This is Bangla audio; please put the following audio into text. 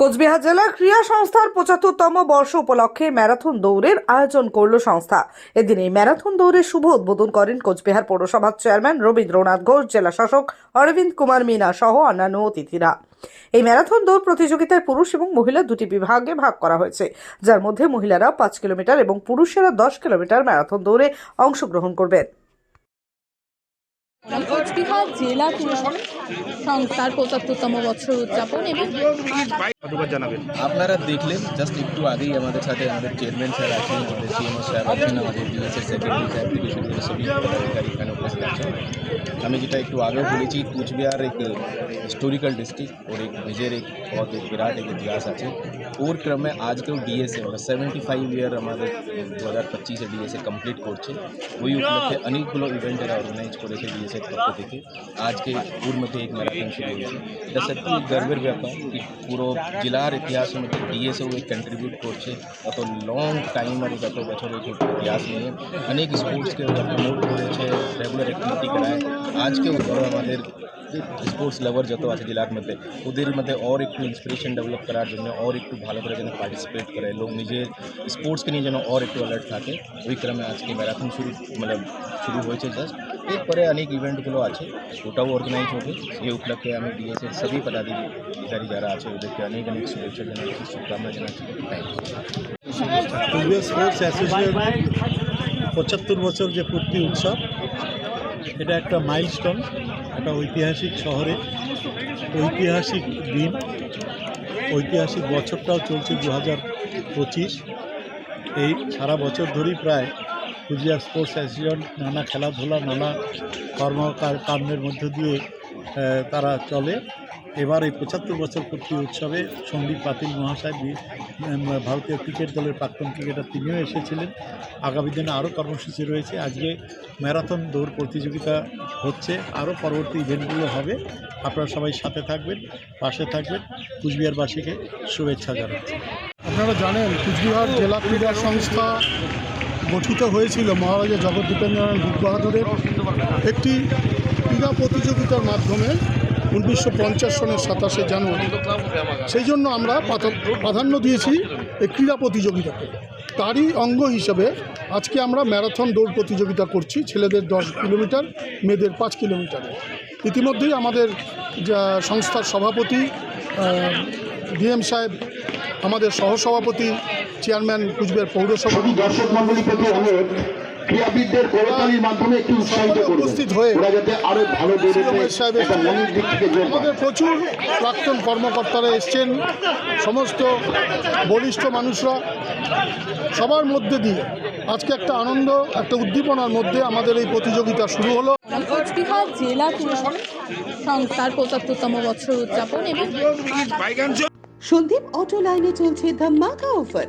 কোচবিহার জেলা ক্রীড়া সংস্থার পঁচাত্তরতম বর্ষ উপলক্ষে ম্যারাথন দৌড়ের আয়োজন করল সংস্থা। এদিন এই ম্যারাথন দৌড়ের শুভ উদ্বোধন করেন কোচবিহার পৌরসভার চেয়ারম্যান রবীন্দ্রনাথ ঘোষ, জেলা শাসক অরবিন্দ কুমার মিনা সহ অন্যান্য অতিথিরা। এই ম্যারাথন দৌড় প্রতিযোগিতায় পুরুষ এবং মহিলা দুটি বিভাগে ভাগ করা হয়েছে, যার মধ্যে মহিলারা পাঁচ কিলোমিটার এবং পুরুষেরা দশ কিলোমিটার ম্যারাথন দৌড়ে অংশগ্রহণ করবেন। কোচবিহার জেলা সংস্থার পঁচাত্তরতম বছর উদযাপন এবং ধন্যবাদ জানাবেন আপনারা দেখলেন জাস্ট একটু আগেই আমাদের সাথে আমাদের চেয়ারম্যান স্যার আছেন আমাদের সিএমও স্যার আছেন আমাদের ডিএসএস সেক্রেটারি স্যার ডিভিশনের সবই পদাধিকারী এখানে উপস্থিত আছেন আমি যেটা একটু আগেও বলেছি কুচবিহার एक हिस्टोरिकल डिस्ट्रिक्ट और एक मेजर एक बहुत एक विराट एक इतिहास আছে ওর ক্রমে আজকেও ডিএসএ ওরা সেভেন্টি ফাইভ ইয়ার আমাদের দু হাজার পঁচিশে ডিএসএ কমপ্লিট করছে ওই উপলক্ষে অনেকগুলো ইভেন্ট এরা অর্গানাইজ করেছে ডিএসএর পক্ষ থেকে আজকে ওর মধ্যে এক ম্যারাথন শুরু হয়েছে এটা সত্যি এক গর্বের ব্যাপার जिलार इतिहासमध्ये डी एक कंट्रीब्यूट करचे अतो लॉन्ग टाइम અને ગતો વર્ષોથી પ્રયાસ મેં અનેક સ્પોર્ટ્સ કે પ્રમોટ કરે છે રેગ્યુલર એક્ટિવિટી કરાય આજ કે ઉપર हमारे ধরো আমাদের স্পোর্টস লাভার যত আছে জেলার মধ্যে ওদের মধ্যে ওর একটু ইন্সপিরেশন ডেভেলপ করার জন্য ওর একটু ভালো করে যেন পার্টিসিপেট করে লোক নিজের স্পোর্টসকে নিয়ে যেন ওর একটু অ্যালার্ট থাকে ওই ক্রমে আজকে ম্যারাথন শুরু মানে শুরু হয়েছে জাস্ট এরপরে অনেক ইভেন্টগুলো আছে ওটাও অর্গানাইজ হবে এই উপলক্ষে আমি ডিএসএর সবই পদাধিকারী যারা আছে ওদেরকে অনেক অনেক শুভেচ্ছা জানাচ্ছি শুভকামনা জানাচ্ছি thank you Cooch Behar sports association পঁচাত্তর বছর যে পূর্তি উৎসব এটা একটা মাইলস্টোন একটা ঐতিহাসিক শহরে ঐতিহাসিক দিন। ঐতিহাসিক বছরটাও চলছে দু হাজার পঁচিশ। এই সারা বছর ধরেই প্রায় কুচবিহার স্পোর্টস অ্যাসোসিয়েশন নানা খেলাধুলা, নানা কর্ম কাণ্ডের মধ্য দিয়ে তারা চলে। এবার এই পঁচাত্তর বছর পূর্তি উৎসবে সন্দীপ পাতিল মহাশয় ভারতীয় ক্রিকেট দলের প্রাক্তন ক্রিকেটার তিনিও এসেছিলেন। আগামী দিনে আরও কর্মসূচি রয়েছে। আজকে ম্যারাথন দৌড় প্রতিযোগিতা হচ্ছে। আরও পরবর্তী ইভেন্টগুলো হবে। আপনারা সবাই সাথে থাকবেন, পাশে থাকবেন। কুচবিহারবাসীকে শুভেচ্ছা জানাচ্ছি। আপনারা জানেন, কুচবিহার জেলা ক্রীড়া সংস্থা গঠিত হয়েছিল মহারাজা জগদ্দীপেন্দ্রনাথ গুপ বাহাদুরের একটি ক্রীড়া প্রতিযোগিতার মাধ্যমে। উনিশশো পঞ্চাশ সনের সাতাশে জানুয়ারি। সেই জন্য আমরা প্রাধান্য দিয়েছি এই ক্রীড়া প্রতিযোগিতাকে। তারই অঙ্গ হিসেবে আজকে আমরা ম্যারাথন দৌড় প্রতিযোগিতা করছি ছেলেদের দশ কিলোমিটার, মেয়েদের পাঁচ কিলোমিটারে। ইতিমধ্যেই আমাদের সংস্থার সভাপতি ডিএম সাহেব, আমাদের সহসভাপতি, চেয়ারম্যান কুচবিহার পৌরসভা দর্শক মন্ডলী প্রতি অনুরোধ ক্রীড়াবিদদের করতালির মাধ্যমে একটু উৎসাহিত করবেন। উপস্থিত হয়ে ওরা যাতে আরও ভালো আমাদের প্রচুর প্রাক্তন কর্মকর্তারা এসছেন সমস্ত বলিষ্ঠ মানুষরা। সবার মধ্যে দিয়ে আজকে একটা আনন্দ একটা উদ্দীপনার মধ্যে আমাদের এই প্রতিযোগিতা শুরু হলো। কোচবিহার জেলা সংস্থার পঁচাত্তরতম বছর উদযাপন এবং সন্দীপ অটো লাইনে চলছে ধামাকা অফার।